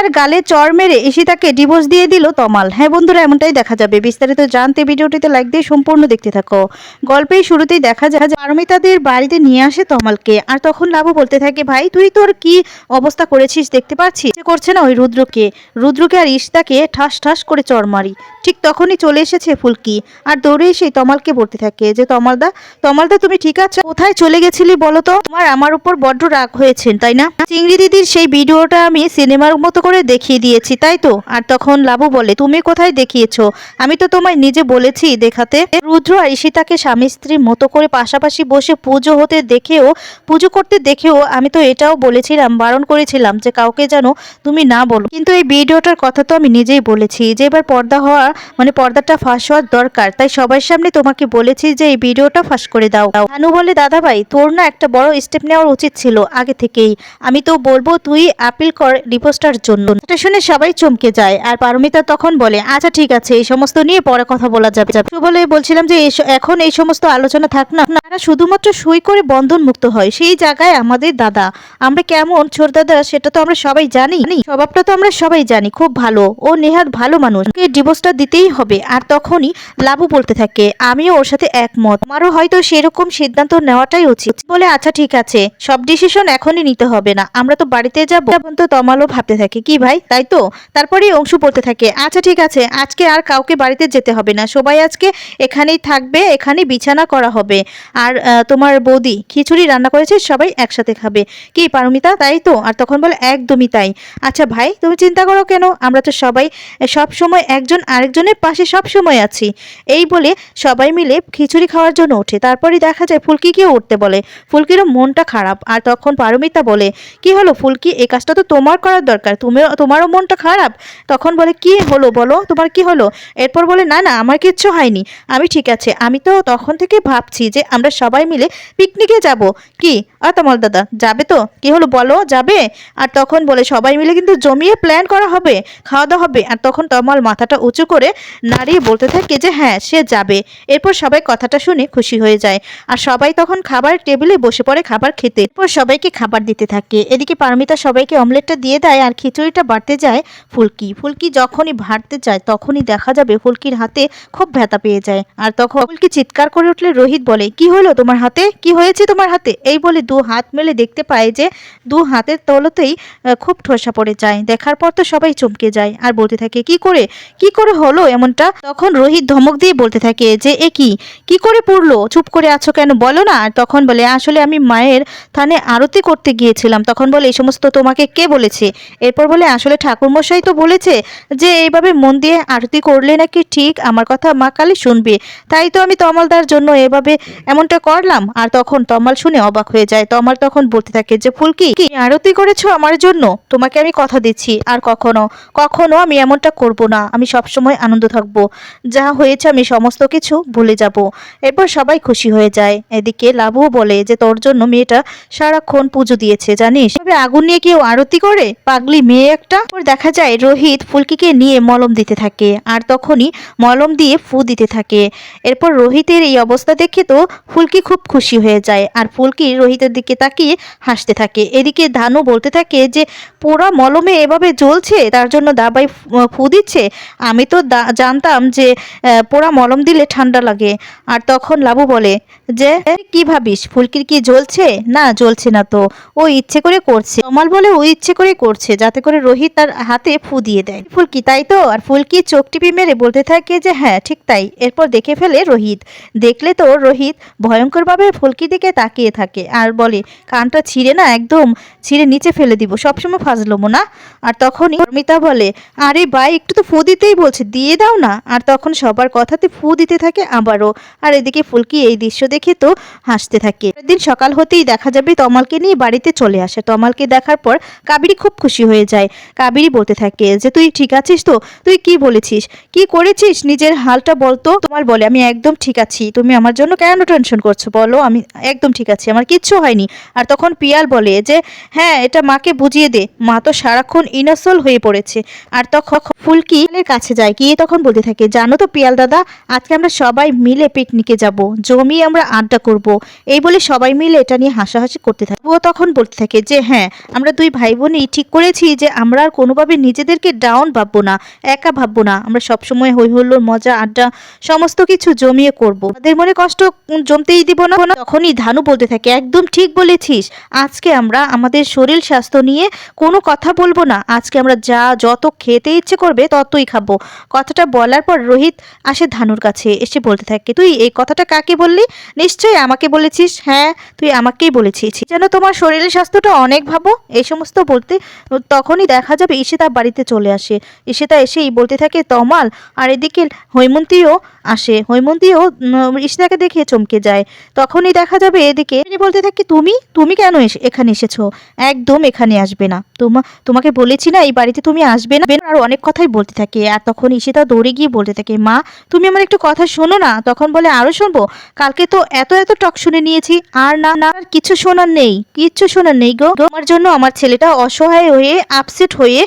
পারমিতার গালে চর মেরে ঈশিতাকে ডিভোর্স দিয়ে দিল তমাল। হ্যাঁ বন্ধুরা, এমনটাই দেখা যাবে। বিস্তারিত জানতে ভিডিওটিতে লাইক দিয়ে সম্পূর্ণ দেখতে থাকো। গল্পের শুরুতেই দেখা যায় পারমিতাদের বাড়িতে নিয়ে আসে তমালকে। আর তখন লাভু বলতে থাকে, ভাই, তুই তোর কি অবস্থা করেছিস? দেখতে পাচ্ছিস? করছে না ওই রুদ্রকে। রুদ্রকে আর ঈশিতাকে ঠাস ঠাস করে চর মারি। ঠিক তখনই চলে এসেছে ফুলকি। আর দৌড়ে এসে তমালকে বলতে থাকে যে, তমালদা তমালদা, তুমি ঠিক আছো? কোথায় চলে গেছিলি বলো তো? তোমার আমার উপর বড্ড রাগ হয়েছেন তাই না? চিংড়ি দিদির সেই ভিডিওটা আমি সিনেমার মতো করে দেখিয়ে দিয়েছি, তাই তো? আর তখন লাবু বলে, তুমি কোথায় দেখিয়েছো? আমি তো তোমায় নিজে বলেছি দেখাতে। রুদ্র আর ঈশিতাকে স্বামী স্ত্রীর মতো করে পাশাপাশি বসে পুজো হতে দেখেও, পুজো করতে দেখেও আমি তো এটাও বলেছিলাম, বারণ করেছিলাম যে কাউকে যেন তুমি না বলো। কিন্তু এই ভিডিওটার কথা তো আমি নিজেই বলেছি যে এবার পর্দা হওয়া মানে পর্দাটা ফাঁস হওয়ার দরকার। তাই সবার সামনে তোমাকে বলেছি যে এই ভিডিওটা ফাঁস করে দাও। দাও হানু বলে, দাদা ভাই, তোর না একটা বড় স্টেপ নেওয়ার উচিত ছিল আগে থেকেই। আমি তো বলব, তুই আপিল কর ডিপোস্টার জন্য। এটা শুনে সবাই চমকে যায়। আর পারমিতা তখন বলে আচ্ছা ঠিক আছে, এই সমস্ত নিয়ে পরে কথা বলা যাবে। বলে বলছিলাম যে এখন এই সমস্ত আলোচনা থাক না। তারা শুধুমাত্র সই করে বন্ধন মুক্ত হয়, সেই জায়গায় আমাদের দাদা। আমরা কেমন ছোট দাদা, সেটা তো আমরা সবাই জানি। স্বভাবটা তো আমরা সবাই জানি, খুব ভালো। ও নেহাত ভালো মানুষ। ওকে ডিভোর্সটা দিতেই হবে। আর তখনই লাভু বলতে থাকে, আমিও ওর সাথে একমত। আমারও হয়তো সেরকম সিদ্ধান্ত নেওয়াটাই উচিত। বলে আচ্ছা ঠিক আছে। সব ডিসিশন এখনই নিতে হবে না। আমরা তো বাড়িতে যাব। তো তমালও ভাবতে থাকে কি ভাই? তাই তো? তারপরে অংশু পড়তে থাকে। আচ্ছা ঠিক আছে। আজকে আর কাউকে বাড়িতে যেতে হবে না। সবাই আজকে এখানেই থাকবে, এখানেই বিছানা করা হবে। আর তোমার বৌদি খিচুড়ি রান্না করেছে, সবাই একসাথে খাবে। কি, পারমিতা? তাই তো? আর তখন বলে, একদমই তাই। আচ্ছা ভাই, তুমি চিন্তা করো কেন? আমরা তো সবাই সব সময় একজন আরেকজনের পাশে সব সময় আছি। এই বলে সবাই মিলে খিচুড়ি খাওয়ার জন্য ওঠে। তারপরে দেখা যায় ফুলকিকেও উঠতে বলে। ফুলকিরও মনটা খারাপ। আর তখন পারমিতা বলে, কি হলো ফুলকি? এই কাজটা তো তোমার করার দরকার। তুমিও তোমারও মনটা খারাপ? তখন বলে, কি হলো বলো? তোমার কি হলো? এরপর বলে, না না, আমার কিচ্ছু হয়নি। আমি ঠিক আছে। আমি তো তখন থেকে ভাবছি যে আমরা সবাই মিলে পিকনিকে যাব। কি? আর তমল দাদা, যাবে তো? কি হলো বলো? যাবে? আর তখন বলে, সবাই মিলে কিন্তু জমিয়ে প্ল্যান করা হবে, খাওয়া দাওয়া হবে। আর তখন তমাল মাথাটা উঁচু করে নাড়িয়ে বলতে থাকে যে হ্যাঁ সে যাবে। এরপর সবাই কথাটা শুনে খুশি হয়ে যায়। আর সবাই তখন খাবার টেবিলে বসে পড়ে খাবার খেতে। এরপর সবাইকে খাবার দিতে থাকে। এদিকে পারমিতা সবাইকে অমলেটটা দিয়ে দেয় আর খিচুড়িটা বাড়তে যায় ফুলকি। ফুলকি যখনই ভাঁড়তে যায় তখনই দেখা যাবে ফুলকির হাতে খুব ব্যথা পেয়ে যায়। আর তখন ফুলকি চিৎকার করে উঠলে রোহিত বলে, কি হলো তোমার হাতে? কি হয়েছে তোমার হাতে? এই বলে দু হাত মেলে দেখতে পায় যে, দু হাতের তলতেই খুব ঠোসা পড়ে যায়। দেখার পর তো সবাই চমকে যায় আর বলতে থাকে, কি করে? কি করে হলো এমনটা? তখন রোহিত ধমক দিয়ে বলতে থাকে যে, এ কি? কি করে পড়ল? চুপ করে আছো কেন? বলো না। আর তখন বলে, আসলে আমি মায়ের থানে আরতি করতে গিয়েছিলাম। তখন বলে, এই সমস্ত তোমাকে কে বলেছে? এরপর বলে আসলে ঠাকুরমশাই তো বলেছে যে এইভাবে মন দিয়ে আরতি করলে নাকি ঠিক আমার কথা মা কালী শুনবে। তাই তো আমি তমালদার জন্য এভাবে এমনটা করলাম। আর তখন তমাল শুনে অবাক হয়ে যায়। তমাল তখন বলতে থাকে যে ফুলকি কি? আরতি করেছ আমার জন্য? তোমাকে আমি কথা দিচ্ছি। আর কখনো কখনো আমি এমনটা করব না। আমি সবসময় আনন্দ থাকব। যা হয়েছে আমি সমস্ত কিছু ভুলে যাব। এরপর সবাই খুশি হয়ে যায়। এদিকে লাভও বলে যে, তোর জন্য মেয়েটা সারাক্ষণ পুজো দিয়েছে, জানিস? আগুন নিয়ে কেউ আরতি করে? পাগলি মেয়ে একটা দেখা যায় রোহিত ফুলকিকে নিয়ে মলম দিতে থাকে আর তখনই মলম দিয়ে ফু দিতে থাকে। এরপর রোহিতের এই অবস্থা দেখে তো ফুলকি খুব খুশি হয়ে যায় আর ফুলকি রোহিতের দিকে তাকিয়ে হাসতে থাকে। এদিকে ধানু বলতে থাকে যে, পোড়া মলমে এভাবে জ্বলছে, তার জন্য দাবাই ফু- দিচ্ছে? আমি তো জানতাম যে পোড়া মলম দিলে ঠান্ডা লাগে। আর তখন লাবু বলে, যে কি ভাবিস? ফুলকির কি জ্বলছে? না জ্বলছে না তো। ও ইচ্ছে করে করছে। তমাল বলে, ও ইচ্ছে করে করছে, যাতে করে রোহিত তার হাতে ফু দিয়ে দেয়। ফুলকি তাই তো? আর ফুলকি চোখ টিপি মেরে বলতে থাকে যে হ্যাঁ ঠিক তাই। এরপর দেখে ফেলে রোহিত। দেখলে তো রোহিত ভয়ঙ্করভাবে ফুলকি দিকে তাকিয়ে থাকে আর বলে, কানটা ছিঁড়ে না একদম? ছিঁড়ে নিচে ফেলে দিব, সবসময় ফাজলমো না? আর তখনই অর্মিতা বলে, আরে ভাই, একটু তো ফু দিতেই বলছে, দিয়ে দাও না। আর তখন সবার কথাতে ফু দিতে থাকে আবারও। আর এদিকে ফুলকি এই দৃশ্য দেখে তো হাসতে থাকে। দিন সকাল হতেই দেখা যাবে তমালকে নিয়ে বাড়িতে চলে আসে। তমালকে দেখার পর কাবেরি খুব খুশি হয়ে যায়। কাবেরি বলতে থাকে যে, তুই ঠিক আছিস তো? তুই কি বলেছিস? কি করেছিস? নিজের হালটা বলতো তোমার বলে, আমি একদম ঠিক আছি। তুমি আমার জন্য কেন টেনশন করছ? বলো, আমি একদম ঠিক আছি। আমার কিচ্ছু হয়নি। আর তখন পিয়াল বলে যে হ্যাঁ এটা মাকে বুঝিয়ে দে। মা তো সারাক্ষণ ইনসল হয়ে পড়েছে। আর তখন ফুলকি কাছে যায়, গিয়ে তখন বলতে থাকে, জানো তো পিয়াল দাদা, আজকে আমরা সবাই মিলে পিকনিকে যাব। জমি আমরা আড্ডা করব। এই বলে সবাই মিলে এটা নিয়ে হাসাহাসি করতে থাকে। ও তখন বলতে থাকে যে হ্যাঁ আমরা দুই ভাই বোনই ঠিক করেছি যে আমরা আর কোনোভাবে নিজেদেরকে ডাউন ভাববো না, একা ভাববো না। আমরা সবসময় হই হুল্লোড় মজা, আড্ডা, সমস্ত কিছু জমিয়ে করব। তাদের মনে কষ্ট জমতেই দিব না। তখনই ধানু বলতে থাকে, একদম ঠিক বলেছিস। আজকে আমরা আমাদের শরীর স্বাস্থ্য নিয়ে কোনো কথা বলব না। আজকে আমরা যা, যত খেতে ইচ্ছে করবে ততই খাব। কথাটা বলার পর রোহিত আসে ধানুর কাছে, এসে বলতে থাকে, তুই এই কথাটা কাকে বললি? নিশ্চয়ই আমাকে বলেছিস। হ্যাঁ তুই আমাকেই বলেছিস। যেন তোমার শরীরের স্বাস্থ্যটা অনেক ভাবো। এই সমস্ত বলতে তখনই দেখা যাবে ঈশিতা বাড়িতে চলে আসে। ঈশিতা এসেই বলতে থাকে, তমাল। আর এদিকে হৈমন্তীও আসে। হৈমন্তীও ঈশিতাকে দেখে চমকে যায়। তখনই দেখা যাবে এদিকে বলতে থাকে, তুমি? তুমি কেন এখানে এসেছ? একদম এখানে আসবে না। তোমা, তোমাকে বলেছি না, এই বাড়িতে তুমি আসবে না। আর অনেক কথাই বলতে থাকে। আর তখন ঈশিতা দৌড়ে গিয়ে বলতে থাকে, মা, তুমি আমার একটু কথা শোনো না। তখন বলে, আরও শুনব? কালকে তো এত এত টক শুনে নিয়েছি। আর না না কিছু শোনার নেই। কিচ্ছু শোনার নেই গো। তোমার জন্য আমার ছেলেটা অসহায় হয়ে আপসেট হয়ে,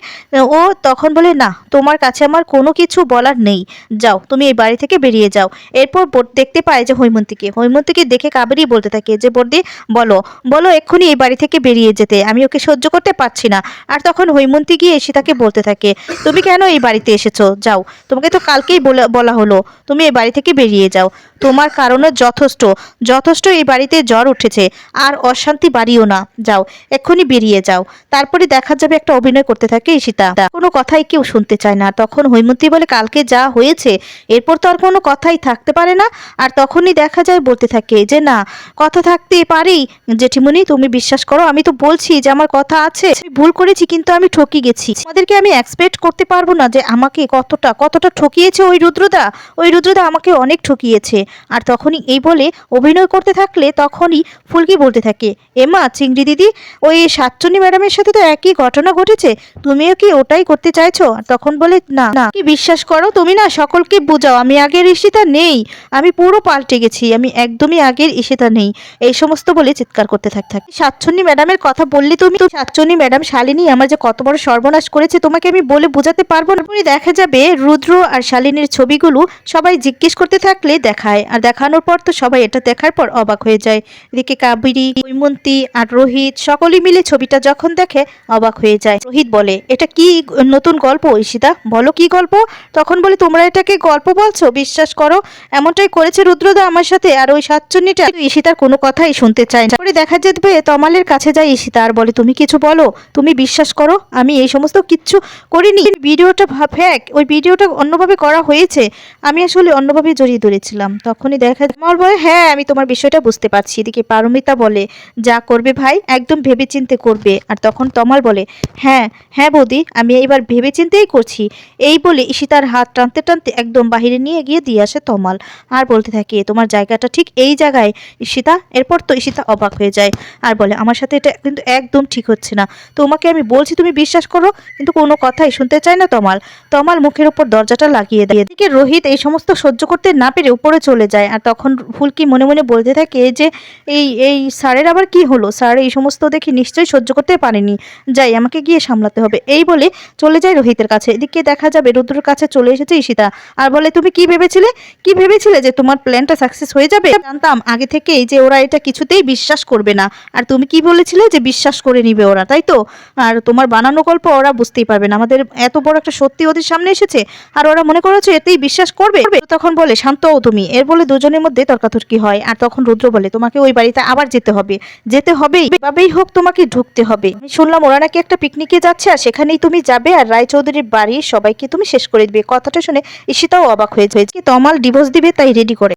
ও তখন বলে, না, তোমার কাছে আমার কোনো কিছু বলার নেই। যাও, তুমি এই বাড়ি থেকে বেরিয়ে যাও। এরপর দেখতে পায় যে হৈমন্তীকে। হৈমন্তীকে দেখে কাবেরি বলতে থাকে যে, বর্দি, বলো বলো এক্ষুনি এই বাড়ি থেকে বেরিয়ে যেতে। আমি ওকে সহ্য করতে পারছি না। আর তখন হৈমন্তী গিয়ে এসে তাকে বলতে থাকে, তুমি কেন এই বাড়িতে এসেছ? যাও, তোমাকে তো কালকেই বলা বলা হলো, তুমি এই বাড়ি থেকে বেরিয়ে যাও। তোমার কারণে যথেষ্ট। যথেষ্ট এই বাড়িতে জ্বর উঠেছে। আর অশান্তি বাড়িও না। যাও, এক্ষুনি বেরিয়ে যাও। তারপরে দেখা যাবে একটা অভিনয় করতে থাকে ঈশিতা। কোনো কথাই কেউ শুনতে চায় না। তখন হৈমন্তী বলে, কালকে যা হয়েছে, এরপর তো আর কোনো কথাই থাকতে পারে না। আর তখনই দেখা যায়, বলতে থাকে যে, না, কথা থাকতে পারেই। জেঠিমণি, তুমি বিশ্বাস করো, আমি তো বলছি যে আমার কথা আছে। ভুল করেছি, কিন্তু আমি ঠকি গেছি। আমাদেরকে আমি এক্সপেক্ট করতে পারব না যে আমাকে কতটা কতটা ঠকিয়েছে ওই রুদ্রদা। ওই রুদ্রদা আমাকে অনেক ঠকিয়েছে। আর তখনই এই বলে অভিনয় করতে থাকলে তখনই ফুলকি বলতে থাকে, এমা, চিংড়ি দিদি, ওই সাতচন্নি ম্যাডামের সাথে তো একই ঘটনা ঘটেছে। তুমিও কি ওটাই করতে চাইছো? তখন বলে, না। না। কি বিশ্বাস করো? তুমি না সকলকে বোঝাও, আমি আগের ঈশিতা নেই। আমি পুরো পাল্টে গেছি, আমি একদমই আগের ঈশিতা নেই। এই সমস্ত বলে চিৎকার করতে থাক থাক। সাতচন্নি ম্যাডামের কথা বললে তুমি, তো সাতচন্নি ম্যাডাম শালিনী আমার যে কত বড় সর্বনাশ করেছে, তোমাকে আমি বলে বোঝাতে পারব না। দেখা যাবে রুদ্র আর শালিনীর ছবিগুলো সবাই জিজ্ঞেস করতে থাকলে দেখায়, আর দেখানোর পর তো সবাই এটা দেখার পর অবাক হয়ে যায়। এদিকে কাবেরী, হৈমন্তী আর রোহিত সকলেই মিলে ছবিটা যখন দেখে অবাক হয়ে যায়। রোহিত বলে। এটা কি নতুন গল্প, ঈশিতা? বলো কি গল্প? তখন বলে, তোমরা এটাকে গল্প বলছো? বিশ্বাস করো, এমনটাই করেছে রুদ্রদা আমার সাথে। আর ওই সাতচন্নিটা ঈশিতার কোনো কথাই শুনতে চায় না। দেখা যাবে, তমালের কাছে যায় ঈশিতা আর বলে, তুমি কিছু বলো? তুমি বিশ্বাস করো? আমি এই সমস্ত কিচ্ছু করিনি। ভিডিওটা ফ্যাক ওই ভিডিওটা অন্যভাবে করা হয়েছে। আমি আসলে অন্যভাবে জড়িয়ে ধরেছিলাম। তখনই দেখা তমাল বলে হ্যাঁ আমি তোমার বিষয়টা বুঝতে পারছি। এদিকে পারমিতা বলে, যা করবে ভাই, একদম ভেবেচিন্তে করবে। আর তখন তমাল বলে হ্যাঁ হ্যাঁ হ্যাঁ বৌদি, আমি এইবার ভেবেচিন্তেই করছি। এই বলে ঈশিতার হাত টানতে টানতে একদম বাহিরে নিয়ে গিয়ে দিয়ে আসে তমাল। আর বলতে থাকে, তোমার জায়গাটা ঠিক এই জায়গায়, ঈশিতা? এরপর তো ঈশিতা অবাক হয়ে যায়। আর বলে, আমার সাথে এটা কিন্তু একদম ঠিক হচ্ছে না। তোমাকে আমি বলছি তুমি বিশ্বাস করো, কিন্তু কোনো কথাই শুনতে চায় না তমাল। তমাল মুখের উপর দরজাটা লাগিয়ে দেয়। এদিকে রোহিত এই সমস্ত সহ্য করতে না পেরে উপরে চলে যায়। আর তখন ফুলকি মনে মনে বলতে থাকে যে, এই এই, স্যারের আবার কি হলো? স্যার এই সমস্ত দেখি নিশ্চয়ই সহ্য করতে পারেনি। যাই, আমাকে গিয়ে সামলাতে হবে। এই বলে চলে যায় রোহিতের কাছে। এদিকে দেখা যাবে রুদ্রর কাছে চলে এসেছে ঈশিতা। আর বলে, তুমি কি ভেবেছিলে? কি ভেবেছিলে যে তোমার প্ল্যানটা সাকসেস হয়ে যাবে? জানতাম আগে থেকেই যে ওরা এটা কিছুতেই বিশ্বাস করবে না। আর তুমি কি বলেছিলে যে বিশ্বাস করে নিবে ওরা, তাই তো? আর তোমার বানানো গল্প ওরা বুঝতেই পারবে না। আমাদের এত বড় একটা সত্যি ওদের সামনে এসেছে। আর ওরা মনে করেছে এতেই বিশ্বাস করবে। তখন বলে, শান্ত তুমি। এর বলে দুজনের মধ্যে তর্কাতর্কি হয়। আর তখন রুদ্র বলে, তোমাকে ওই বাড়িতে আবার যেতে হবে। যেতে হবেই। হোক তোমাকে ঢুকতে হবে। শুনলাম ওরা নাকি একটা পিকনিকে যাচ্ছে আর সেখানেই তুমি যাবে আর রায়চৌধুরীর বাড়ির সবাইকে তুমি শেষ করে দিবে। কথাটা শুনে ঈশিতাও অবাক হয়ে যায় তমাল ডিভোর্স দিবে, তাই রেডি করে।